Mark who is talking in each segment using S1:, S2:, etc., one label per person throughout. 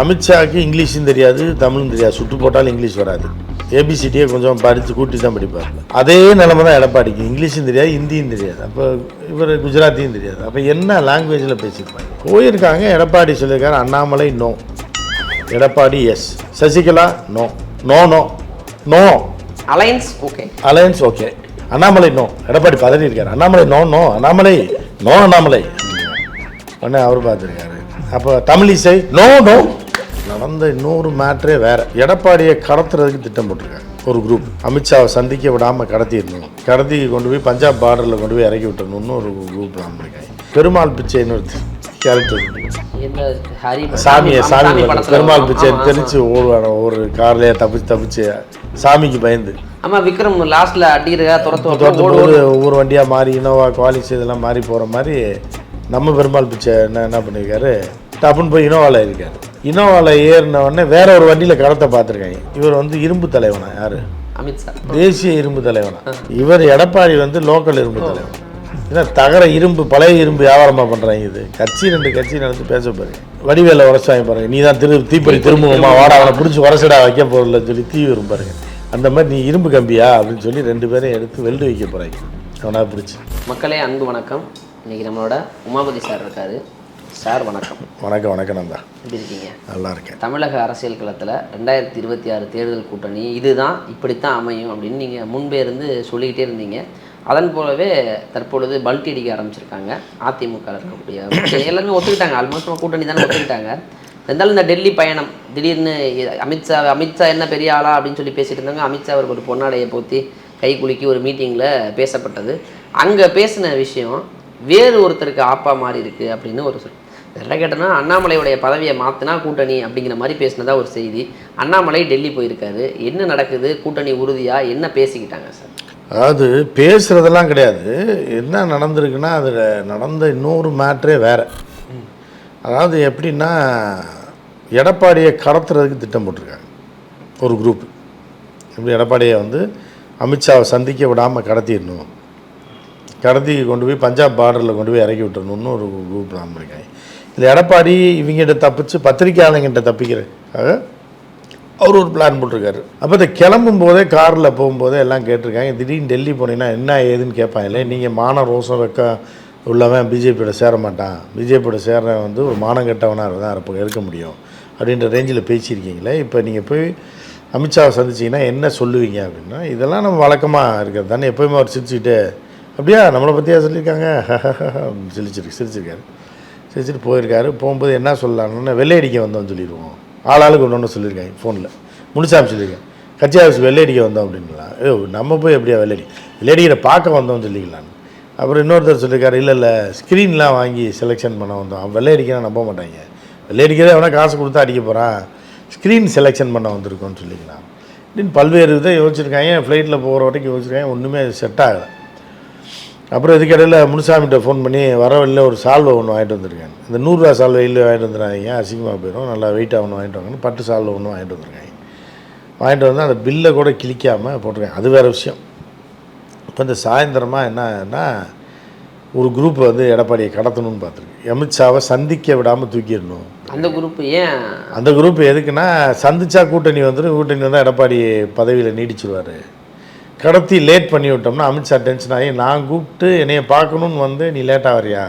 S1: அமித்ஷாவுக்கு இங்கிலீஷும் தெரியாது தமிழும் தெரியாது. சுட்டு போட்டாலும் இங்கிலீஷ் வராது. ஏபிசிடியே கொஞ்சம் படித்து கூட்டி தான் படிப்பார் அதே நிலைமை தான் எடப்பாடிக்கு இங்கிலீஷும் தெரியாது ஹிந்தியும் தெரியாது. அப்போ இவர் குஜராத்தியும் தெரியாது. அப்போ என்ன லாங்குவேஜில் பேசியிருப்பாங்க போயிருக்காங்க. எடப்பாடி சொல்லியிருக்காரு Annamalai no Edappadi yes Sasikala no no no no
S2: alliance okay
S1: alliance okay Annamalai no Edappadi பதவி இருக்காரு. Annamalai no no Annamalai no Annamalai. உடனே அவர் பார்த்துருக்காரு. அப்போ தமிழிசை நோ நோ நடந்த இன்னொரு மேட்ரே வேற. எடப்பாடியை கடத்துறதுக்கு திட்டம் போட்டிருக்காங்க ஒரு குரூப் அமித்ஷாவை சந்திக்க விடாமல் கடத்திடணும் கடத்தி கொண்டு போய் பஞ்சாப் பார்டரில் கொண்டு போய் இறக்கி விட்டணும்னு ஒரு குரூப் பண்ணிருக்காங்க பெருமாள் பிச்சைன்னு ஒரு கேரக்டர் சாமியை சாமி பெருமாள். பிச்சை
S2: ஆமா,
S1: தெரிச்சு ஓடுவான ஒரு கார்லயே தப்பிச்சு தப்பிச்சு சாமிக்கு பயந்து.
S2: ஆமா விக்ரம் லாஸ்ட்ல அடிக்கிறதா துரத்து
S1: போது ஒவ்வொரு வண்டியாக மாறி இனோவா குவாலிஸ் இதெல்லாம் மாறி போகிற மாதிரி நம்ம பெருமாள் பிச்சை என்ன என்ன பண்ணியிருக்காரு? டப்புன்னு போய் இனோவாவில் இருக்காரு. இனோவாவில் ஏறின உடனே வேற ஒரு வண்டியில் கடத்தை பார்த்துருக்காங்க. இவர் வந்து இரும்பு தலைவனா யார்?
S2: அமித்ஷா
S1: தேசிய இரும்பு தலைவனா. இவர் எடப்பாடி வந்து லோக்கல் இரும்பு தலைவன். ஏன்னா தகர இரும்பு பழைய இரும்பு வியாபாரமாக பண்ணுறாங்க இது. கட்சி ரெண்டு கட்சி நடந்து பேச பாருங்க வடிவேல உரசாங்க பாருங்க. நீ தான் திரு தீப்பொறி திரும்புமா வாடா அவனை பிடிச்சி உரசடா வைக்க போகிறதில்ல சொல்லி தீ வரும் பாருங்க. அந்த மாதிரி நீ இரும்பு கம்பியா அப்படின்னு சொல்லி ரெண்டு பேரையும் எடுத்து வெல்டு வைக்க போகிறாங்க அவனா பிடிச்சி.
S2: மக்களே அன்பு வணக்கம். இன்னைக்கு நம்மளோட உமாபதி சார் இருக்காரு. சார் வணக்கம்.
S1: வணக்கம் வணக்கம் நந்தா.
S2: எப்படி இருக்கீங்க?
S1: நல்லா இருக்கேன்.
S2: தமிழக அரசியல் களத்தில் ரெண்டாயிரத்தி இருபத்தி ஆறு தேர்தல் கூட்டணி இதுதான் இப்படித்தான் அமையும் அப்படின்னு நீங்கள் முன்பே இருந்து சொல்லிக்கிட்டே இருந்தீங்க. அதன் போலவே தற்பொழுது பல்டி அடிக்க ஆரம்பிச்சிருக்காங்க. அதிமுக இருக்கக்கூடிய எல்லாருமே ஒத்துக்கிட்டாங்க. ஆல்மோஸ்ட் கூட்டணி தானே ஒத்துக்கிட்டாங்க. இருந்தாலும் இந்த டெல்லி பயணம் திடீர்னு அமித்ஷா அமித்ஷா என்ன பெரிய ஆளா அப்படின்னு சொல்லி பேசிட்டு இருந்தாங்க அமித்ஷா அவருக்கு ஒரு பொன்னாடையை போத்தி கை குலுக்கி ஒரு மீட்டிங்கில் பேசப்பட்டது. அங்கே பேசின விஷயம் வேறு ஒருத்தருக்கு ஆப்பா மாறி இருக்கு அப்படின்னு ஒரு சொல் என்ன கேட்டோன்னா அண்ணாமலையுடைய பதவியை மாற்றினா கூட்டணி அப்படிங்கிற மாதிரி பேசினதா ஒரு செய்தி. அண்ணாமலை டெல்லி போயிருக்காரு. என்ன நடக்குது? கூட்டணி உறுதியாக என்ன பேசிக்கிட்டாங்க சார்?
S1: அதாவது பேசுகிறதெல்லாம் கிடையாது. என்ன நடந்திருக்குன்னா அதில் நடந்த இன்னொரு மேட்ரே வேறு. அதாவது எப்படின்னா எடப்பாடியை கடத்துறதுக்கு திட்டம் போட்டிருக்காங்க. ஒரு குரூப் எப்படி எடப்பாடியை வந்து அமித்ஷாவை சந்திக்க விடாமல் கடத்திடணும். கடத்தி கொண்டு போய் பஞ்சாப் பார்டரில் கொண்டு போய் இறக்கி விட்டுறணும்னு ஒரு குரூப் பிளான் இந்த எடப்பாடி இவங்கிட்ட தப்பிச்சு பத்திரிக்கையாளங்கிட்ட தப்பிக்கிறதுக்காக அவர் ஒரு பிளான் போட்டிருக்காரு. அப்போ இந்த கிளம்பும் போதே காரில் போகும்போதே எல்லாம் கேட்டிருக்காங்க. திடீர்னு டெல்லி போனீங்கன்னா என்ன ஏதுன்னு கேட்பாங்களே நீங்கள் மான ரோசம் வெக்க உள்ளவன் பிஜேபியோட சேர மாட்டான். பிஜேபியோட சேர்றவன் வந்து ஒரு மானம் கெட்டவனாக தான் இருப்ப இருக்க முடியும். அப்படின்ற ரேஞ்சில் பேசியிருக்கீங்களே இப்போ நீங்கள் போய் அமித்ஷாவை சந்திச்சிங்கன்னா என்ன சொல்லுவீங்க அப்படின்னா இதெல்லாம் நம்ம வழக்கமாக இருக்கிறது தானே. எப்போயுமே அவர் சிரிச்சுக்கிட்டு அப்படியா? நம்மளை பற்றியா சொல்லியிருக்காங்க? சிரிச்சிருக்கு சிரிச்சிருக்காரு. சிரிச்சிட்டு போயிருக்காரு. போகும்போது என்ன சொல்லலாம்னு வெள்ளை அடிக்க வந்தோம்னு சொல்லிடுவோம். ஆளாளுக்கு ஒன்று ஒன்று சொல்லியிருக்காங்க ஃபோனில் முனிசாமி சொல்லியிருக்கேன் கட்சி ஆஃபீஸ் வெள்ளை அடிக்க வந்தோம் அப்படின்லாம் ஏ நம்ம போய் எப்படியா வெள்ளை அடி வெள்ளை அடிக்கிற பார்க்க வந்தோம்னு சொல்லிக்கலான்னு அப்புறம் இன்னொருத்தர் சொல்லியிருக்காரு இல்லை இல்லை ஸ்க்ரீன்லாம் வாங்கி செலெக்ஷன் பண்ண வந்தோம். அவன் வெள்ளை அடிக்கிறா நம்ப மாட்டாங்க. வெள்ளை அடிக்கிறதே எவனா காசு கொடுத்தா அடிக்க போகிறான் ஸ்க்ரீன் செலெக்ஷன் பண்ண வந்திருக்கோம்னு சொல்லிக்கலாம். இப்படின்னு பல்வேறு இதை யோசிச்சிருக்காங்க. ஃப்ளைட்டில் போகிற வரைக்கும் யோசிச்சிருக்காங்க. ஒன்றுமே செட் ஆகலை. அப்புறம் இதுக்கிடையில் முனுசாமிகிட்ட ஃபோன் பண்ணி வர வழியில் ஒரு சால்வை ஒன்று வாங்கிட்டு வந்திருக்காங்க இந்த நூறுரூவா சால்வை இல்லை வாங்கிட்டு வந்துடுறாங்க அசிங்கமாக போயிடும் நல்லா வெயிட்டாக ஒன்று வாங்கிட்டு வாங்கன்னு பட்டு சால்வை ஒன்று வாங்கிட்டு வந்திருக்காங்க. வாங்கிட்டு வந்து அந்த பில்லை கூட கிழிக்காமல் போட்டிருக்காங்க. அது வேறு விஷயம். இப்போ இந்த சாயந்தரமாக என்னன்னா ஒரு குரூப் வந்து எடப்பாடியை கடத்தணும்னு பார்த்துருக்கு. அமித்ஷாவை சந்திக்க விடாமல் தூக்கிடணும்.
S2: அந்த குரூப் ஏன்?
S1: அந்த குரூப் எதுக்குன்னா சந்திச்சா கூட்டணி வந்துடும் கூட்டணி வந்தால் எடப்பாடி பதவியில் நீடிச்சிருவார். கடத்தி லேட் பண்ணி விட்டோம்னா அமித்ஷா டென்ஷன் ஆகி நான் கூப்பிட்டு என்னைய பார்க்கணுன்னு வந்து நீ லேட்டாக வரியா?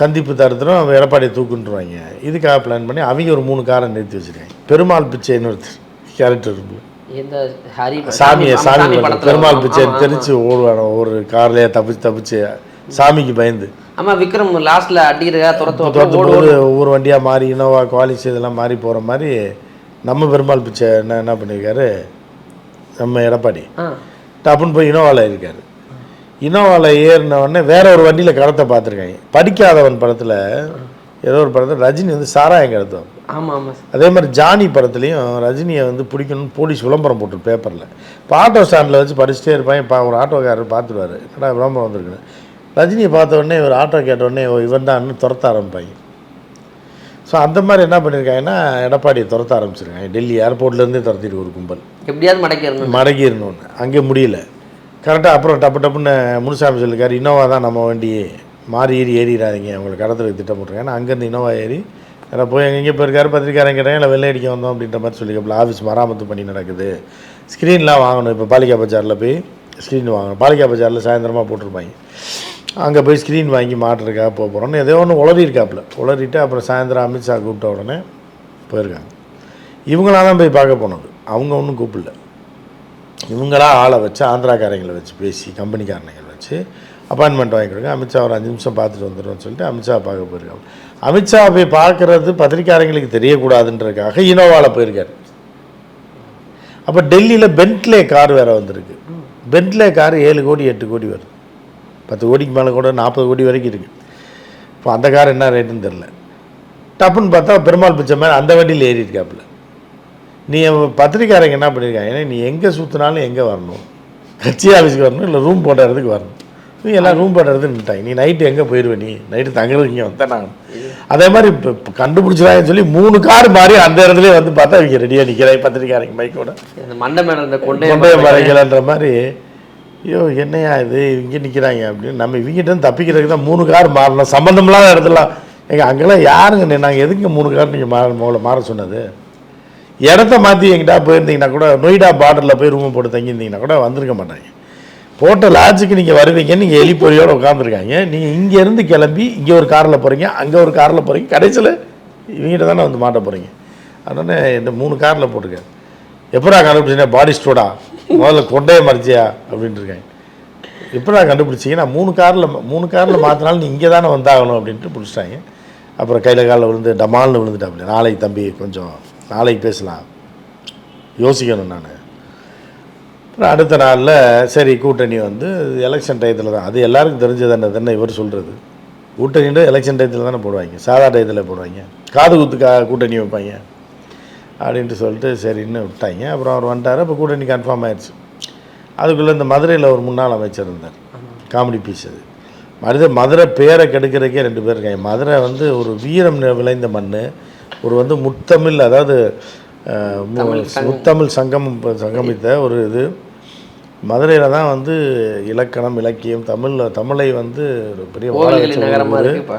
S1: சந்திப்பு தடுத்துரும் எடப்பாடியை தூக்குன்றுவாங்க. இதுக்காக பிளான் பண்ணி அவங்க ஒரு மூணு காரை நிறுத்தி வச்சுருக்காங்க. பெருமாள் பிச்சைன்னு ஒரு கேரக்டர் சாமியை சாமி பெருமாள். பிச்சை. தெரிச்சு ஓடுவான ஒரு கார்லயே தப்பிச்சு தப்பிச்சு சாமிக்கு பயந்து.
S2: ஆமா விக்ரம் லாஸ்ட்ல அடிக்கிறதா துரத்து
S1: போது ஒவ்வொரு வண்டியாக மாறி இனோவா குவாலிஸ் இதெல்லாம் மாறி போகிற மாதிரி நம்ம பெருமாள் பிச்சை என்ன என்ன பண்ணியிருக்காரு? நம்ம எடப்பாடி. டப்புன்னு போய் இனோவாவில் இருக்காரு இனோவாவில் ஏறின உடனே வேற ஒரு வண்டியில் கடத்தை பார்த்துருக்காங்க. படிக்காதவன் படத்தில் ஏதோ ஒரு படத்தில் ரஜினி வந்து சாராயம் கடத்துவார்
S2: ஆமா ஆமா
S1: அதே மாதிரி ஜானி படத்துலையும் ரஜினியை வந்து பிடிக்கணும்னு போலீஸ் விளம்பரம் போட்டு பேப்பரில். இப்போ ஆட்டோ ஸ்டாண்டில் வச்சு படிச்சுட்டே இருப்பாங்க பா ஒரு ஆட்டோக்காரர் பார்த்துருவாரு. என்னடா விளம்பரம் வந்திருக்குன்னு. ரஜினியை பார்த்த உடனே ஒரு ஆட்டோ கேட்ட உடனே இவன் தான் துரத்த ஆரம்பிப்பாங்க. ஸோ அந்த மாதிரி என்ன பண்ணியிருக்காங்கன்னா எடப்பாடியை துரத்த ஆரம்பிச்சிருக்காங்க. டெல்லி ஏர்போர்ட்லேருந்தே துரத்திட்டு ஒரு கும்பல்.
S2: எப்படியாவது மடக்கிடணும்.
S1: மடங்கிடணும்னு அங்கே முடியல. கரெக்டாக அப்புறம் டப்பு டப்புன்னு முனுசாமி சொல்லியிருக்காரு இனோவா தான் நம்ம வண்டி. மாறி ஏறி ஏறிடாதீங்க. அவங்களுக்கு கடத்துறதுக்கு திட்டம் போட்டுருக்காங்க அங்கேருந்து இனோவா ஏறி ஏன்னா போய் எங்கே போயிருக்காரு பத்திரிக்காரன் கேட்டாங்க இல்லை வெள்ளை அடிக்க வந்தோம் அப்படின்ற மாதிரி சொல்லிக்கப்பல ஆஃபீஸ் மராமத்து பண்ணி நடக்குது. ஸ்க்ரீன்லாம் வாங்கணும். இப்போ பாலிகா பஜாரில் போய் ஸ்க்ரீன் வாங்கணும். பாலிகா பஜாரில் சாயந்தரமாக போட்டிருப்பாங்க. அங்கே போய் ஸ்க்ரீன் வாங்கி மாட்டுறதுக்காக போக போகிறோன்னு ஏதோ ஒன்று உளறியிருக்காப்புல. உளறிட்டு அப்புறம் சாயந்தரம் அமித்ஷா கூப்பிட்ட உடனே போயிருக்காங்க. இவங்களா தான் போய் பார்க்க போனது. அவங்க ஒன்றும் கூப்பிடல. இவங்களா ஆளை வச்சு ஆந்திராக்காரங்களை வச்சு பேசி கம்பெனிக்காரங்களை வச்சு அப்பாயின்மெண்ட் வாங்கி கொடுங்க. அமித்ஷா ஒரு அஞ்சு நிமிஷம் பார்த்துட்டு வந்துடும்னு சொல்லிட்டு அமித்ஷா பார்க்க போயிருக்காங்க. அமித்ஷா போய் பார்க்குறது பத்திரிக்காரங்களுக்கு தெரியக்கூடாதுன்றதுக்காக இனோவாவில் போயிருக்காரு. அப்போ டெல்லியில் பென்ட்லே கார் வேறு வந்திருக்கு. பென்ட்லே கார் ஏழு கோடி எட்டு கோடி வருது. பத்து கோடிக்கு மேலே கூட நாற்பது கோடி வரைக்கும் இருக்குது இப்போ அந்த கார் என்ன ரேட்டுன்னு தெரில டப்புன்னு பார்த்தா பெருமாள் பிச்சை மாதிரி அந்த வண்டியில் ஏறி இருக்காப்புல. நீ பத்திரிக்காரங்க என்ன பண்ணியிருக்காங்க ஏன்னா நீ எங்கே சுற்றினாலும் எங்கே வரணும்? கட்சி ஆஃபீஸ்க்கு வரணும் இல்லை ரூம் போட்ட இடத்துக்கு வரணும்? நீ எல்லாம் ரூம் போட்ட இடத்துக்கு நின்ட்டாங்க நீ நைட்டு எங்கே போயிடுவ நீ? நைட்டு தங்குறதுக்கு இங்கே வந்தேன் நான். அதே மாதிரி இப்போ கண்டுபிடிச்சிடாங்கன்னு சொல்லி மூணு கார் மாறி அந்த இடத்துல வந்து பார்த்தா இவங்க ரெடியாக நிற்கிறாங்க பத்திரிக்காரங்க மைக்கோட
S2: மண்டை மேல இந்த கொண்டை
S1: மறைக்கலன்ற மாதிரி ஐயோ என்னையா இது? இங்கே நிற்கிறாங்க அப்படின்னு. நம்ம இவங்கிட்ட தப்பிக்கிறதுக்கு தான் மூணு கார் மாறணும். சம்மந்தமில்லாத இடத்துல. எங்கள் அங்கெல்லாம் யாருங்க நாங்கள் எதுக்கு மூணு கார் நீங்கள் மாற மோளை மாற சொன்னது? இடத்த மாற்றி எங்கிட்ட போயிருந்தீங்கன்னா கூட நொய்டா பார்டரில் போய் ரூம் போட்டு தங்கியிருந்தீங்கன்னா கூட வந்திருக்க மாட்டாங்க. போட்ட லாட்ஜுக்கு நீங்கள் வருவீங்க. நீங்கள் எலிப்பொறியோடு உட்காந்துருக்காங்க நீங்கள் இங்கேருந்து கிளம்பி இங்கே ஒரு காரில் போகிறீங்க அங்கே ஒரு காரில் போகிறீங்க கடைசியில் இவங்ககிட்ட தானே வந்து மாட்ட போகிறீங்க அதனால் இந்த மூணு காரில் போட்டிருக்கேன் எப்படா கண்டுபிடிச்சீங்க? பாடி ஸ்டோடா முதல்ல கொண்டையை மறைச்சியா? அப்படின்ட்டு இருக்காங்க எப்படி கண்டுபிடிச்சிங்க. நான் மூணு காரில் மூணு காரில் மாற்றினாலும் நீ இங்கே தானே வந்தாகணும் அப்படின்ட்டு பிடிச்சிட்டாங்க. அப்புறம் கையில் காலில் விழுந்து டமால்னு விழுந்துட்டாப்புல நாளைக்கு தம்பி கொஞ்சம் நாளைக்கு பேசலாம். யோசிக்கணும் நான். அப்புறம் அடுத்த நாளில் சரி கூட்டணி வந்து எலெக்ஷன் டயத்தில் தான். அது எல்லாருக்கும் தெரிஞ்சது என்ன தானே இவர் சொல்கிறது கூட்டணின்ற எலெக்ஷன் டயத்தில் தானே போடுவாங்க. சாதா டயத்தில் போடுவாங்க. காது குத்துக்கா கூட்டணி வைப்பாங்க. அப்படின்ட்டு சொல்லிட்டு சரின்னு விட்டாங்க. அப்புறம் அவர் வந்துட்டார். அப்போ கூட்டணி கன்ஃபார்ம் ஆயிடுச்சு. அதுக்குள்ளே இந்த மதுரையில் ஒரு முன்னாள் அமைச்சர் இருந்தார். காமெடி பீஸ் அது. மருத மதுரை பேரை கெடுக்கிறதுக்கே ரெண்டு பேர் இருக்காங்க. மதுரை வந்து ஒரு வீரம் விளைந்த மண் ஒரு வந்து முத்தமிழ் அதாவது முத்தமிழ் சங்கம் சங்கமித்த ஒரு இது. மதுரையில் தான் வந்து இலக்கணம் இலக்கியம் தமிழில் தமிழை வந்து ஒரு பெரிய வச்ச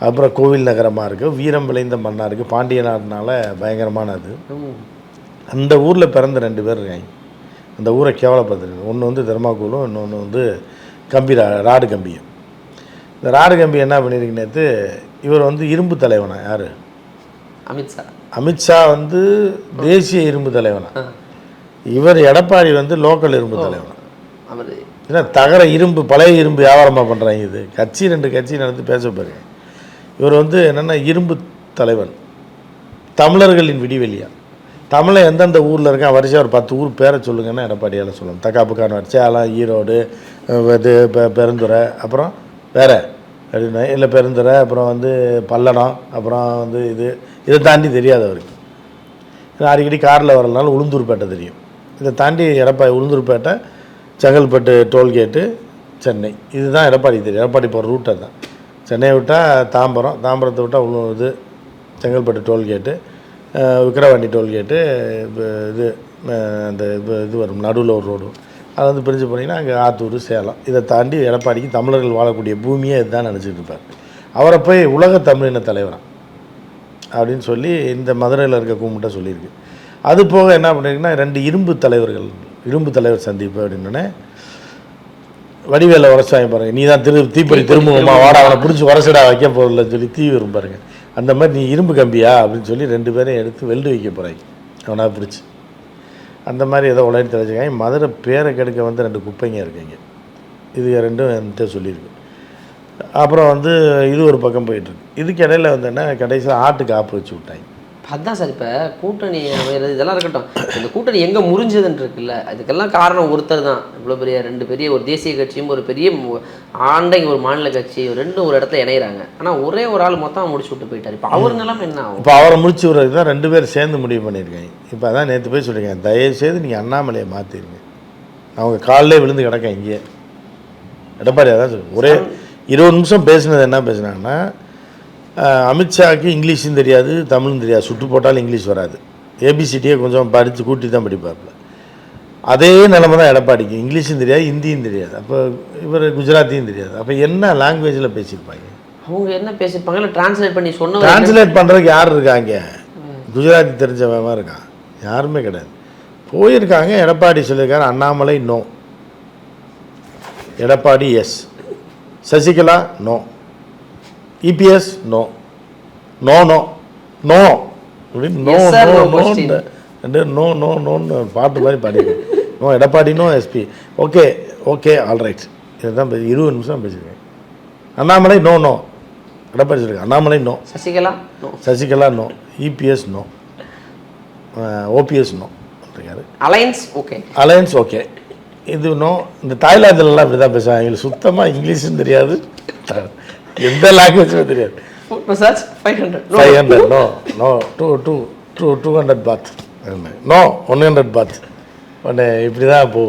S1: அப்புறம் கோவில் நகரமாக இருக்குது வீரம் விளைந்த மண்ணாக இருக்குது பாண்டிய நாடுனால பயங்கரமானது. அந்த ஊரில் பிறந்த ரெண்டு பேர் இருக்காங்க. அந்த ஊரை கேவலப்படுத்துறது. ஒன்று வந்து தர்மாக்கூலும் இன்னொன்று வந்து கம்பி ரா- ராடு கம்பியும். இந்த ராடு கம்பி என்ன பண்ணியிருக்கு நேற்று இவர் வந்து இரும்பு தலைவனா யார்?
S2: அமித்ஷா
S1: அமித்ஷா வந்து தேசிய இரும்பு தலைவனா. இவர் எடப்பாடி வந்து லோக்கல் இரும்பு தலைவனா? ஏன்னா தகர இரும்பு பழைய இரும்பு வியாபாரமாக பண்ணுறாங்க இது. கட்சி ரெண்டு கட்சி நடந்து பேச போயிருங்க இவர் வந்து என்னென்னா இரும்பு தலைவன். தமிழர்களின் விடிவெளியா. தமிழை எந்தெந்த ஊரில் இருக்கா வரிசையாக ஒரு பத்து ஊர் பேரை சொல்லுங்கன்னா எடப்பாடியால் சொல்லணும். தக்காப்புக்கான சேலம் ஈரோடு இது பெ- பெருந்துறை அப்புறம் வேற. அப்படின்னா இல்லை பெருந்துறை அப்புறம் வந்து பல்லடம் அப்புறம் வந்து இது இதை தாண்டி தெரியாது அவருக்கு. அடிக்கடி காரில் வரலனால உளுந்தூர்பேட்டை தெரியும். இதை தாண்டி எடப்பாடி உளுந்தூர்பேட்டை செங்கல்பட்டு டோல்கேட்டு சென்னை. இதுதான் எடப்பாடி தெரியும். எடப்பாடி போகிற ரூட்டை தான் சென்னையை விட்டால் தாம்பரம் தாம்பரத்தை விட்டால் உள்ள இது செங்கல்பட்டு டோல்கேட்டு விக்கிரவாண்டி டோல்கேட்டு இது இது அந்த இது இது வரும் நடுவில் ஒரு ரோடு அது வந்து பிரிஞ்சு போனீங்கன்னா அங்கே ஆத்தூர் சேலம். இதை தாண்டி எடப்பாடிக்கு தமிழர்கள் வாழக்கூடிய பூமியே இதுதான் நினச்சிட்டு இருப்பார். அவரை போய் உலக தமிழின தலைவராக அப்படின்னு சொல்லி இந்த மதுரையில் இருக்க கும்பிட்ட சொல்லியிருக்கு. அது போக என்ன பண்ணிருக்குன்னா ரெண்டு இரும்பு தலைவர்கள் இரும்பு தலைவர் சந்திப்பு அப்படின்னோடனே வடிவேல உரசாயம் பாருங்க நீ தான் திரு தீப்பறி திரும்புமா வாடா அவனை பிடிச்சி உரசடா வைக்க போதில்லன்னு சொல்லி தீ வரும் பாருங்க. அந்த மாதிரி நீ இரும்பு கம்பியா? அப்படின்னு சொல்லி ரெண்டு பேரையும் எடுத்து வெல்டு வைக்க போகிறாங்க அவனா பிடிச்சி. அந்த மாதிரி ஏதோ உலகத்தை தெரிஞ்சுக்காங்க மதுரை பேரை கெடுக்க வந்து ரெண்டு குப்பைங்க இருக்குங்க. இது ரெண்டும் என்கிட்ட சொல்லியிருக்கு. அப்புறம் வந்து இது ஒரு பக்கம் போயிட்டுருக்கு இதுக்கு இடையில வந்து என்ன கடைசியில் ஆட்டுக்கு ஆப்பு வச்சு விட்டாங்க.
S2: அதான் சார் இப்போ கூட்டணி அமைகிறது இதெல்லாம் இருக்கட்டும். இந்த கூட்டணி எங்கே முறிஞ்சதுன்னு இருக்குல்ல அதுக்கெல்லாம் காரணம் ஒருத்தர் தான். இவ்வளோ பெரிய ரெண்டு பெரிய ஒரு தேசிய கட்சியும் ஒரு பெரிய ஆண்டைங்க ஒரு மாநில கட்சி ரெண்டும் ஒரு இடத்துல இணையிறாங்க. ஆனால் ஒரே ஒரு ஆள் மொத்தம் முடிச்சு விட்டு போயிட்டார். இப்போ அவர் நிலைமை என்ன ஆகும்?
S1: இப்போ அவரை முடிச்சு விடுறதுக்கு தான் ரெண்டு பேரும் சேர்ந்து முடிவு பண்ணியிருக்காங்க. இப்போ அதான் நேற்று போய் சொல்லியிருக்கேன் தயவுசெய்து நீங்கள் அண்ணாமலையை மாற்றிருங்க அவங்க காலிலே விழுந்து கிடக்க இங்கேயே. எடப்பாடி அதான் சொல்லு ஒரே இருபது நிமிஷம் பேசினது என்ன பேசுனாங்கன்னா அமித்ஷாவுக்கு இங்கிலீஷும் தெரியாது தமிழும் தெரியாது. சுட்டு போட்டாலும் இங்கிலீஷ் வராது. ஏபிசிடியே கொஞ்சம் படித்து கூட்டி தான் படிப்பாப்புல. அதே நிலைமை தான் எடப்பாடிக்கு. இங்கிலீஷும் தெரியாது ஹிந்தியும் தெரியாது. அப்போ இவர் குஜராத்தியும் தெரியாது. அப்போ என்ன லாங்குவேஜில் பேசியிருப்பாங்க?
S2: அவங்க என்ன பேசியிருப்பாங்க? இல்லை டிரான்ஸ்லேட் பண்ணி சொன்னவர்
S1: டிரான்ஸ்லேட் பண்ணுறதுக்கு யார் இருக்காங்க? குஜராத்தி தெரிஞ்சவன் இருக்கான். யாருமே கிடையாது. போயிருக்காங்க எடப்பாடி சொல்லியிருக்காரு Annamalai no Edappadi yes Sasikala no EPS no no no no அப்படின்னு no no
S2: no question.
S1: No ரெண்டு நோ நோ நோன்னு பாட்டு மாதிரி பாடிருக்கேன் no Edappadi no SP okay okay all right இதுதான் இருபது நிமிஷம் பேசியிருக்கேன். அண்ணாமலை நோ நோ எடப்பாடி சொல்லியிருக்கேன் Annamalai no
S2: Sasikala no.
S1: Sasikala no EPS no OPS no இருக்காரு
S2: அலையன்ஸ் ஓகே
S1: அலையன்ஸ் ஓகே இது நோ இந்த தாய்லாந்துலலாம் இப்படி தான் பேசுவாங்க. எங்களுக்கு சுத்தமாக இங்கிலீஷும் தெரியாது. எந்த லாங்குவேஜுமே தெரியாது.
S2: Foot massage five hundred
S1: five hundred no no two two two two hundred baht no one hundred baht ஒன்று இப்படி தான் போ.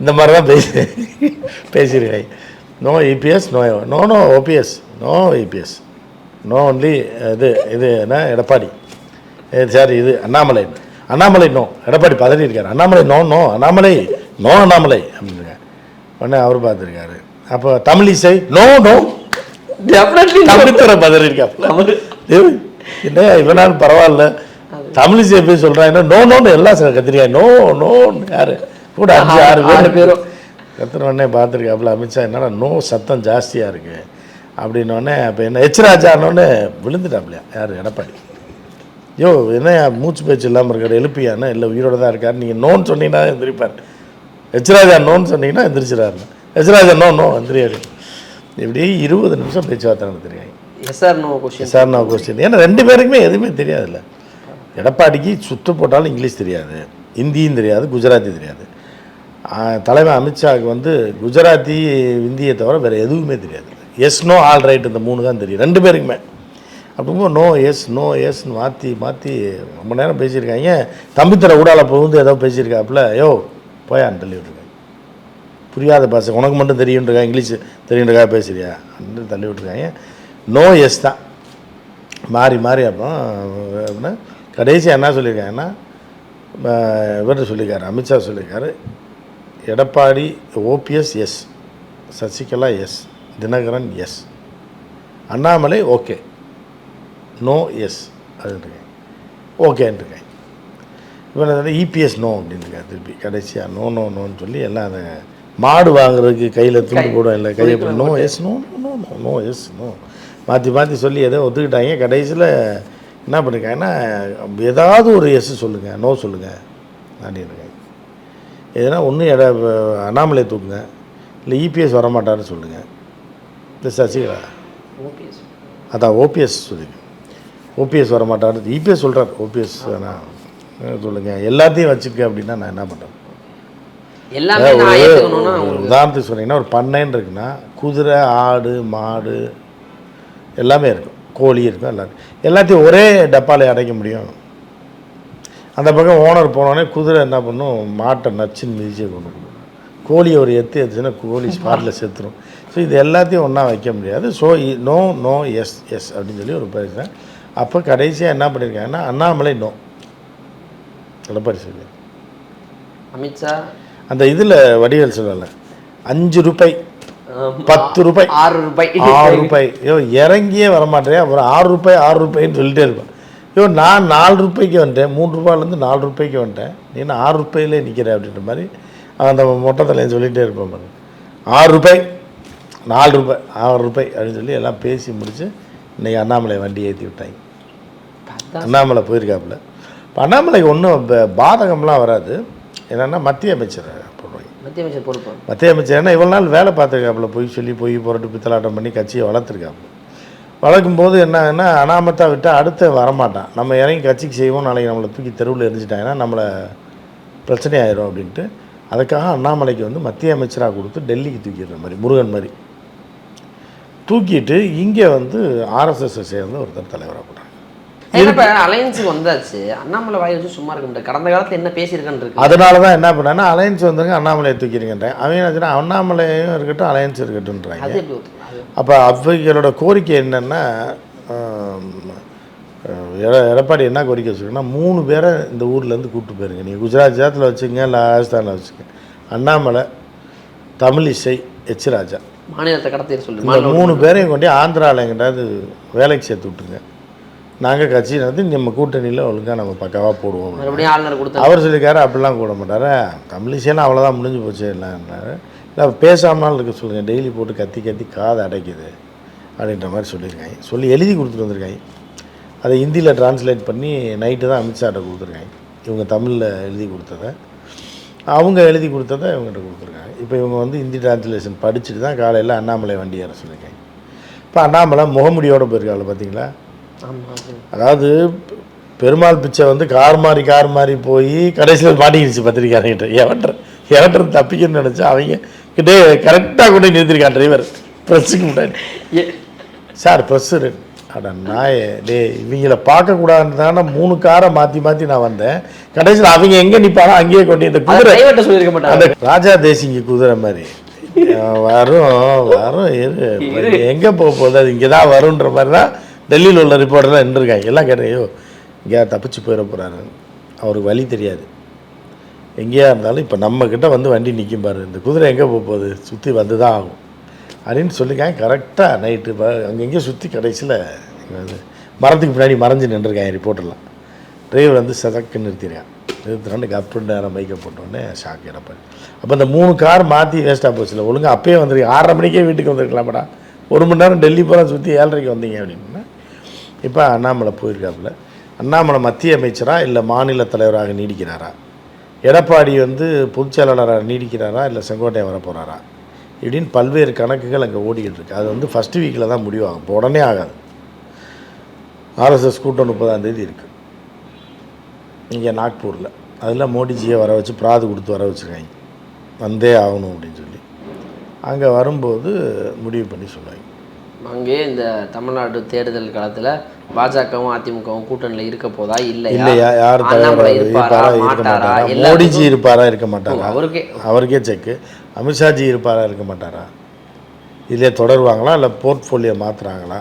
S1: இந்த மாதிரி தான் பேசி பேசியிருக்காங்க no EPS no no no OPS no EPS no only இது இது என்ன? எடப்பாடி. சாரி இது அண்ணாமலை. அண்ணாமலை நோ எடப்பாடி பதறி இருக்காரு Annamalai no no Annamalai. No Annamalai. அப்படின்னு உடனே அவர் பார்த்துருக்காரு. அப்போ தமிழிசை நோ நோ
S2: டெஃபினெட்லி
S1: தமிழ்த்துறை பதறி இருக்காப்புல ஏய், என்ன இவனாலும் பரவாயில்ல. தமிழிசை போய் சொல்கிறாங்க நோ நோன்னு எல்லாம் ச- கத்திரிக்கா நோ நோன்னு யாரு? கூட அஞ்சு ஆறு பேர்.
S2: பேரும்.
S1: கத்துன உடனே பார்த்துருக்காப்புல அமித்ஷா என்னடா நோ சத்தம் ஜாஸ்தியாக இருக்கு. அப்படின்னோடனே அப்போ என்ன எச் ராஜானோடனே விழுந்துட்டாப்லையா யார் எடப்பாடி? யோ என்ன மூச்சு பேச்சு இல்லாமல் இருக்காரு எழுப்பியான்னு இல்லை உயிரோட தான் இருக்காரு. நீங்கள் நோன்னு சொன்னீங்கன்னா எந்திரிப்பார். எச்ராஜா நோன்னு சொன்னீங்கன்னா எந்திரிச்சிடாரு எச்ராஜா நோ நோ எந்திரியாரு. இப்படி இருபது நிமிஷம் பேச்சுவார்த்தை நடத்துருக்காங்க.
S2: எஸ் சார் நோ கொஸ்டின்
S1: நான் கொஸ்டின் ஏன்னா ரெண்டு பேருக்குமே எதுவுமே தெரியாதுல்ல. எடப்பாடிக்கு சுத்து போட்டாலும் இங்கிலீஷ் தெரியாது. ஹிந்தியும் தெரியாது குஜராத்தி தெரியாது. தலைவர் அமித்ஷாவுக்கு வந்து குஜராத்தி ஹிந்தியை தவிர வேறு எதுவுமே தெரியாது. எஸ் நோ ஆல் ரைட் இந்த மூணு தான் தெரியும். ரெண்டு பேருக்குமே. அப்படிங்கும்போது நோ எஸ் நோ எஸ்ன்னு மாற்றி மாற்றி ரொம்ப நேரம் பேசியிருக்காங்க. தம்பித்தர ஊடால புகுந்து ஏதோ பேசியிருக்காப்புல. யோ போயான்னு தள்ளி விட்ருக்காங்க புரியாத பாஷை. உனக்கு மட்டும் தெரியுன்றக்கா இங்கிலீஷ் தெரியுன்றக்கா பேசுறியா? அப்படின்னு தள்ளி விட்டுருக்காங்க. நோ எஸ் தான். மாறி மாறி அப்புறம் அப்படின்னா கடைசியாக என்ன சொல்லியிருக்காங்கன்னா இவர் சொல்லியிருக்காரு அமித்ஷா சொல்லியிருக்காரு Edappadi OPS yes. Sasikala yes. Dinakaran yes. Annamalai okay. No yes அப்படின்ட்டுருக்கேன் ஓகேன்ட்டுருக்கேன் இவன் இபிஎஸ் நோ அப்படின்ட்டுருக்காரு திருப்பி. கடைசியாக நோ நோ நோன்னு சொல்லி எல்லாம் அதை மாடு வாங்குறதுக்கு கையில் துண்டு போடுவோம் இல்லை கையை no yes no no no no yes no மாற்றி மாற்றி சொல்லி ஏதோ ஒத்துக்கிட்டாங்க. கடைசியில் என்ன பண்ணிருக்காங்கன்னா ஏதாவது ஒரு எஸ் சொல்லுங்கள் நோ சொல்லுங்கள் அப்படின்னுருக்காங்க எதுனா ஒன்று எட அண்ணாமலை தூக்குங்க இல்லை இபிஎஸ் வரமாட்டாருன்னு சொல்லுங்கள் இல்லை சசிகலா?
S2: ஓபிஎஸ்
S1: அதான் ஓபிஎஸ் சொல்லுங்க ஓபிஎஸ் வரமாட்டாரு இபிஎஸ் சொல்கிறார் ஓபிஎஸ் வேணாம் சொல்லுங்கள் எல்லாத்தையும் வச்சுக்க அப்படின்னா நான் என்ன பண்ணுறேன்
S2: எல்லாமே
S1: உதாரணத்துக்கு சொன்னீங்கன்னா ஒரு பண்ணைன்னு இருக்குன்னா குதிரை ஆடு மாடு எல்லாமே இருக்கும். கோழி இருக்கும் எல்லாரும் எல்லாத்தையும் ஒரே டப்பாவில் அடைக்க முடியும். அந்த பக்கம் ஓனர் போனோடனே குதிரை என்ன பண்ணும் மாட்டை நச்சுன்னு மிதிச்சு கொண்டு போகும் கோழியை ஒரு எத்து எத்துச்சுன்னா கோழி ஸ்பாட்டில் செத்துரும். ஸோ இது எல்லாத்தையும் ஒன்றா வைக்க முடியாது. So no no yes yes அப்படின்னு சொல்லி ஒரு பேசுகிறேன் அப்போ கடைசியாக என்ன பண்ணியிருக்காங்கன்னா அண்ணாமலை நோ எடப்பாடி சொல்லி
S2: அமித்ஷா
S1: அந்த இதில் வடிவேல் சொல்லலை அஞ்சு ரூபாய் பத்து ரூபாய்.
S2: ஆறு ரூபாய்.
S1: ஆறு ரூபாய். ஐயோ இறங்கியே வரமாட்டேன் அப்புறம் ஆறு ரூபாய் ஆறு ரூபாய்ன்னு சொல்லிட்டே இருப்பேன் ஐயோ நான் நாலு ரூபாய்க்கு வந்துட்டேன். மூணு ரூபாயிலேருந்து நாலு ரூபாய்க்கு வந்துட்டேன். நீ என்ன ஆறு ரூபாயிலே நிற்கிற அப்படின்ற மாதிரி அந்த மொட்டை சொல்லிகிட்டே இருப்பேன் பாருங்க. ஆறு ரூபாய் நாலு ரூபாய் ஆறு ரூபாய் அப்படின்னு சொல்லி எல்லாம் பேசி முடிச்சு இன்னைக்கு அண்ணாமலை வண்டி ஏற்றி விட்டாங்க. அண்ணாமலை போயிருக்காப்புல. இப்போ அண்ணாமலைக்கு ஒன்றும் பாதகம்லாம் வராது. என்னென்னா மத்திய அமைச்சர்
S2: மத்திய அமைச்சர் பொறுப்பு.
S1: மத்திய அமைச்சர் ஏன்னா இவ்வளோ நாள் வேலை பார்த்துருக்காப்புல போய் சொல்லி போய் புரட்டு பித்தலாட்டம் பண்ணி கட்சியை வளர்த்துருக்காப்புல. வளர்க்கும் போது என்னன்னா அனாமத்தா விட்டால் அடுத்து வரமாட்டான். நம்ம இறங்கி கட்சிக்கு செய்வோம் நாளைக்கு நம்மளை தூக்கி தெருவில் எரிஞ்சிட்டாங்கன்னா நம்மளை பிரச்சனை ஆயிரும் அப்படின்ட்டு அதுக்காக அண்ணாமலைக்கு வந்து மத்திய அமைச்சராக கொடுத்து டெல்லிக்கு தூக்கிடுற மாதிரி முருகன் மாதிரி. தூக்கிட்டு இங்கே வந்து ஆர்எஸ்எஸ் சேர்ந்து ஒருத்தர் தலைவராக
S2: இப்போ அலையன்ஸுக்கு வந்தாச்சு. அண்ணாமலை வாய் வச்சு சும்மா இருக்க முடியாது. கடந்த காலத்தில் என்ன பேசியிருக்கான்னு இருக்கு.
S1: அதனால தான் என்ன பண்ணேன்னா அலையன்ஸ் வந்துங்க அண்ணாமலையை தூக்கிடுங்கன்றேன். அவன் என்ன அண்ணாமலையும் இருக்கட்டும் அலையன்ஸ் இருக்கட்டும்ன்றாங்க. அப்போ அவங்களோட கோரிக்கை என்னென்னா எடப்பாடி என்ன கோரிக்கை வச்சுருக்கோன்னா மூணு பேரை இந்த ஊர்லேருந்து கூப்பிட்டு போயிருங்க. நீங்கள் குஜராத் ஜாத்தில் வச்சுங்க இல்லை ராஜஸ்தானில் வச்சுங்க. அண்ணாமலை தமிழிசை எச் ராஜா.
S2: மாநிலத்தை கடத்தி சொல்லு.
S1: இந்த
S2: மாநில
S1: மூணு பேரையும் கொண்டு ஆந்திராவில் எங்கிட்டாவது வேலைக்கு சேர்த்து விட்டுருங்க. நாங்கள் கட்சி நடத்தி நம்ம கூட்டணியில் ஒழுங்காக நம்ம பக்காவாக போடுவோம். அவர் சொல்லியிருக்காரு அப்படிலாம் கூட மாட்டார். தமிழிசையெல்லாம் அவ்வளோதான் முடிஞ்சு போச்சு இல்லைன்னாரு இல்லை பேசாமனாலும் இருக்க சொல்லுங்கள் டெய்லி போட்டு கத்தி கத்தி காது அடைக்குது அப்படின்ற மாதிரி சொல்லியிருக்காங்க. சொல்லி எழுதி கொடுத்துட்டு வந்திருக்காங்க. அதை ஹிந்தியில் டிரான்ஸ்லேட் பண்ணி நைட்டு தான் அமித்ஷாட்ட கொடுத்துருக்காங்க. இவங்க தமிழில் எழுதி கொடுத்ததை. அவங்க எழுதி கொடுத்ததை இவங்ககிட்ட கொடுத்துருக்காங்க. இப்போ இவங்க வந்து ஹிந்தி டிரான்ஸ்லேஷன் படிச்சுட்டு தான் காலையில் அண்ணாமலை வண்டி ஏற சொல்லியிருக்காங்க. இப்போ அண்ணாமலை முகமுடியோடு போயிருக்காள் பார்த்தீங்களா அதாவது பெருமாள் பிச்சை வந்து கார் மாறி கார் மாறி போய் கடைசியில் மாட்டிக்கிடுச்சு பத்திரிக்காரங்கிட்ட எவன்ற எவன்ற தப்பிக்கணும்னு நினச்சா அவங்க கிட்டே கரெக்டாக கொண்டு நிறுத்திருக்கான் டிரைவர் ப்ரெஸ்ஸுக்கு முன்னாடி. சார் ப்ரெஸ்ஸு அட நாயே டே இவங்கள பார்க்கக்கூடாதுன்னு தானே மூணு காரை மாற்றி மாற்றி நான் வந்தேன். கடைசியில் அவங்க எங்கே நிற்பானோ அங்கேயே கொண்டு இந்த குதிரை
S2: சொல்லியிருக்க மாட்டாங்க
S1: ராஜா தேசிங்க குதிரை மாதிரி. வரும் வரும் எங்கே போக போகுது? அது இங்கே தான் வரும்ன்ற மாதிரி தான் டெல்லியில் உள்ள ரிப்போர்ட்டர்லாம் நின்றுருக்காங்க. எல்லாம் கேட்டேன் ஐயோ இங்கே தப்பிச்சு போயிட போகிறாரு அவருக்கு வழி தெரியாது. எங்கேயா இருந்தாலும் இப்போ நம்மக்கிட்ட வந்து வண்டி நிற்கும் பாரு. இந்த குதிரை எங்கே போக போகுது? சுற்றி வந்து தான் ஆகும். அப்படின்னு சொல்லியிருக்காங்க. கரெக்டாக நைட்டு அங்கங்கே சுற்றி கடைசியில் மரத்துக்கு பின்னாடி மறைஞ்சு நின்றுருக்காங்க ரிப்போர்ட்டர்லாம் டிரைவர் வந்து சதக்கு நிறுத்திடுறான் நிறுத்தினாண்டு கப்பு நேரம் பைக்கை போட்டோடனே ஷாக் இறப்பார் அப்போ இந்த மூணு கார் மாற்றி வேஸ்ட்டாக போச்சுல ஒழுங்காக அப்பயே வந்துருக்கு ஆறரை மணிக்கே வீட்டுக்கு வந்துருக்கலாம்டா. ஒரு மணி நேரம் டெல்லி பூரா சுற்றி ஏழரைக்கு வந்தீங்க அப்படின்னு. இப்போ அண்ணாமலை போயிருக்காப்புல. அண்ணாமலை மத்திய அமைச்சரா இல்லை மாநில தலைவராக நீடிக்கிறாரா? எடப்பாடி வந்து பொதுச்செயலாளராக நீடிக்கிறாரா இல்லை செங்கோட்டையன் வர போகிறாரா இப்படின்னு பல்வேறு கணக்குகள் அங்கே ஓடிக்கிட்டு இருக்கு. அது வந்து ஃபஸ்ட்டு வீக்கில் தான் முடிவாகும் இப்போ உடனே ஆகாது. ஆர்எஸ்எஸ் கூட்டம் முப்பதாம் தேதி இருக்குது இங்கே நாக்பூரில். அதில் மோடிஜியை வர வச்சு பிராது கொடுத்து வர வச்சுருக்காங்க. வந்தே ஆகணும் அப்படின்னு சொல்லி. அங்கே வரும்போது முடிவு பண்ணி சொல்லுவாங்க.
S2: அங்கே இந்த தமிழ்நாடு தேர்தல் காலத்துல பாஜகவும் அதிமுகவும் கூட்டணியில் இருக்க போதா இல்லையா?
S1: இல்லையா? யார்
S2: இருப்பாரா மாட்டாரா
S1: மோடிஜி இருப்பாரா இருக்க மாட்டாரா?
S2: அவருக்கே
S1: அவருக்கே செக்கு அமித்ஷாஜி இருப்பாரா இருக்க மாட்டாரா? இதிலே தொடருவாங்களா இல்லை போர்ட்ஃபோலியோ மாற்றுறாங்களா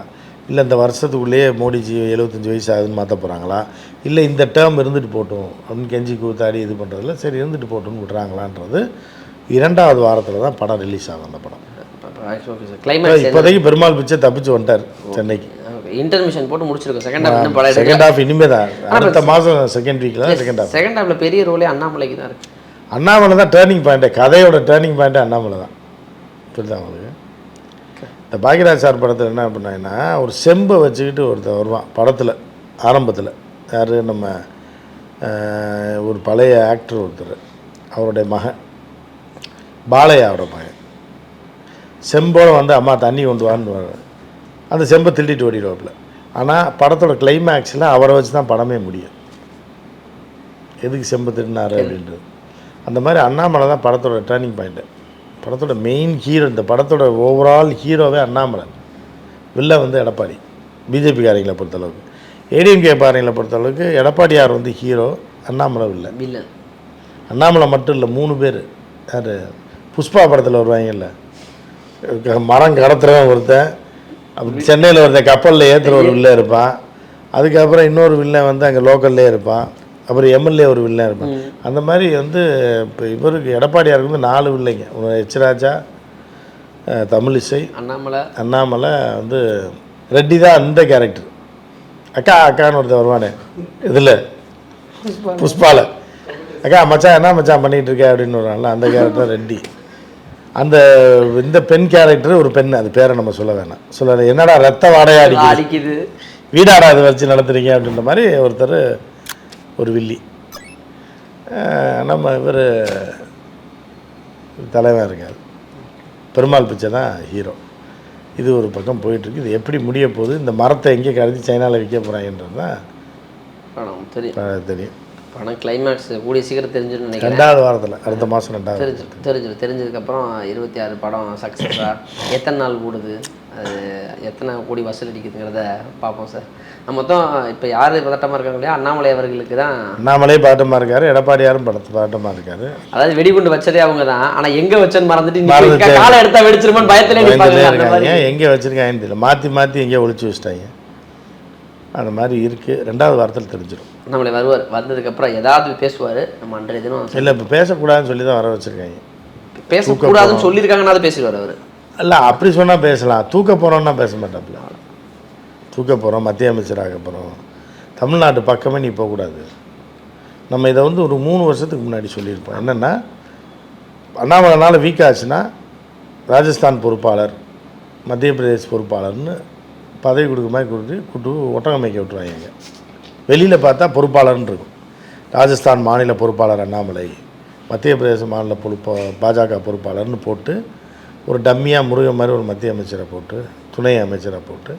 S1: இல்லை இந்த வருஷத்துக்குள்ளேயே மோடிஜி எழுபத்தஞ்சி வயசு ஆகுதுன்னு மாற்ற போகிறாங்களா இல்லை இந்த டேர்ம் இருந்துட்டு போட்டும் அப்படின்னு கெஞ்சி கூத்தாடி இது பண்ணுறதுல சரி இருந்துட்டு போட்டும்னு விட்றாங்களான்றது இரண்டாவது வாரத்தில் தான் படம் ரிலீஸ் ஆகும் அந்த படம்.
S2: ஓகே சார் கிளைமேக்ஸ்
S1: இப்போதைக்கு பெருமாள் பிச்சை தப்பிச்சு வந்துட்டார் சென்னைக்கு.
S2: இன்டர்மிஷன் போட்டு முடிச்சிருக்கோம். செகண்ட் ஹாஃப் இன்னும் படம்
S1: செகண்ட் ஹாஃப் இனிமே தான் அடுத்த மாதம் செகண்ட் வீக்கில் தான் செகண்ட் ஹாஃப்
S2: செகண்ட் ஹாஃப்ல பெரிய ரோலே அண்ணாமலைக்கு தான் இருக்கு.
S1: அண்ணாமலை தான் டேர்னிங் பாயிண்ட்டு கதையோட டேர்னிங் பாயிண்ட்டு அண்ணாமலை தான். புரியுதா உங்களுக்கு? இந்த பாக்யராஜ் சார் படத்தில் என்ன பண்ணாங்கன்னா ஒரு செம்பை வச்சுக்கிட்டு ஒருத்தன் வருவான் படத்தில் ஆரம்பத்தில். யார்? நம்ம ஒரு பழைய ஆக்டர் ஒருத்தர். அவருடைய மகன். பாலையாவோட மகன். செம்போட வந்து அம்மா தண்ணி கொண்டு வான்னு. அந்த செம்பை திருடிட்டு ஓடிடுவாப்புல. ஆனால் படத்தோட கிளைமேக்ஸில் அவரை வச்சு தான் படமே முடியும். எதுக்கு செம்பு திருடினாரு அப்படின்றது. அந்த மாதிரி அண்ணாமலை தான் படத்தோட டேர்னிங் பாயிண்ட்டு படத்தோட மெயின் ஹீரோ இந்த படத்தோட ஓவரால் ஹீரோவே அண்ணாமலை. வில்ல வந்து எடப்பாடி. பிஜேபிக்காரங்களை பொறுத்தளவுக்கு. ஏடிஎம்கே பாருங்களை பொறுத்தளவுக்கு எடப்பாடியார் வந்து ஹீரோ அண்ணாமலை வில்ல. அண்ணாமலை மட்டும் இல்லை மூணு பேர். யார்? புஷ்பா படத்தில் வருவாங்கல்ல. மரம் கடத்துறவன் ஒருத்தன். அப்படி சென்னையில் ஒருத்தன் கப்பலில் ஏற்றுற ஒரு வில்லன் இருப்பான். அதுக்கப்புறம் இன்னொரு வில்லன் வந்து அங்கே லோக்கல்லே இருப்பான். அப்புறம் எம்எல்ஏ ஒரு வில்லன் இருப்பான். அந்த மாதிரி வந்து இப்போ இவருக்கு எடப்பாடியாருக்கு வந்து நாலு வில்லைங்க. எச் ராஜா தமிழிசை
S2: அண்ணாமலை.
S1: அண்ணாமலை வந்து ரெட்டி தான் அந்த கேரக்டர். அக்கா அக்கான்னு ஒருத்தன் வருவானே. இதில் புஷ்பால. அக்கா மச்சான் என்ன மச்சான் பண்ணிட்டு இருக்க அப்படின்னு வருவான்ல அந்த கேரக்டர் ரெட்டி. அந்த இந்த பெண் கேரக்டர் ஒரு பெண் அது பேரை நம்ம சொல்ல வேணாம். சொல்ல என்னடா ரத்த வாடையா அடிக்குது? வீடாடா அதை வச்சு நடத்துறீங்க அப்படின்ற மாதிரி ஒருத்தர் ஒரு வில்லி. நம்ம இவர் தலைவன் இருக்கார். பெருமாள் பிச்சை தான் ஹீரோ இது ஒரு பக்கம் போயிட்டுருக்கு. இது எப்படி முடிய போகுது? இந்த மரத்தை எங்கே கடத்தி சைனாவில் விற்க போகிறாங்கன்றது தான்
S2: தெரியும்.
S1: தெரியும்.
S2: படம் கிளைமேக்ஸ் கூடிய சீக்கிரம் தெரிஞ்சுன்னு நினைக்கிறேன்.
S1: ரெண்டாவது வாரத்தில் அடுத்த மாதம் ரெண்டாவது
S2: தெரிஞ்சு தெரிஞ்சு தெரிஞ்சதுக்கப்புறம் இருபத்தி ஆறு படம் சக்ஸஸாக எத்தனை நாள் கூடுது அது எத்தனை கோடி வசூல் அடிக்குதுங்கிறத பார்ப்போம் சார் நம்ம மொத்தம் இப்போ யார் பதட்டமாக இருக்காங்க இல்லையா? அண்ணாமலை அவர்களுக்கு தான்.
S1: அண்ணாமலே பாட்டமாக இருக்காரு எடப்பாடியாரும் படத்து பாட்டமாக இருக்காரு.
S2: அதாவது வெடிகுண்டு வச்சதே அவங்க தான். ஆனால் எங்கே வச்சேன்னு மறந்துட்டு காலை எடுத்தா வெடிச்சிருமோன்னு பயத்திலே
S1: எங்கே வச்சுருக்காங்கன்னு தெரியல. மாற்றி மாற்றி எங்கேயோ ஒளிச்சு வச்சிட்டாங்க. அந்த மாதிரி இருக்குது ரெண்டாவது வாரத்தில் தெரிஞ்சிடும்
S2: நம்மளை வருவார் வந்ததுக்கப்புறம் ஏதாவது பேசுவார் நம்ம அன்றைய தினம்
S1: இல்லை இப்போ பேசக்கூடாதுன்னு சொல்லி தான் வர வச்சுருக்காங்க.
S2: பேசக்கூடாதுன்னு சொல்லியிருக்காங்கன்னா அதை பேசிடுவார் அவர்.
S1: இல்லை அப்படி சொன்னால் பேசலாம். தூக்க போகிறோன்னா பேச மாட்டாப்புல தூக்க போகிறோம் மத்திய அமைச்சராக போகிறோம் தமிழ்நாட்டு பக்கமே நீ போகக்கூடாது. நம்ம இதை வந்து ஒரு மூணு வருஷத்துக்கு முன்னாடி சொல்லியிருப்போம். என்னென்னா அண்ணாமலைனால வீக் ஆச்சுன்னா ராஜஸ்தான் பொறுப்பாளர் மத்திய பிரதேஷ் பொறுப்பாளர்னு பதவி கொடுக்க மாதிரி கொடுத்து கூட்டு ஒட்டகம் மேய்க்க விட்ருவாங்க வெளியில் பார்த்தா பொறுப்பாளர்னு இருக்கும். ராஜஸ்தான் மாநில பொறுப்பாளர் அண்ணாமலை மத்திய பிரதேச மாநில பொறுப்பா பாஜக பொறுப்பாளர்னு போட்டு ஒரு டம்மியாக முருகன் மாதிரி ஒரு மத்திய அமைச்சரை போட்டு துணை அமைச்சரை போட்டு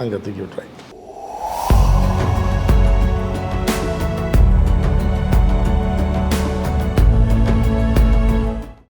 S1: அங்கே தூக்கி விட்ருவாங்க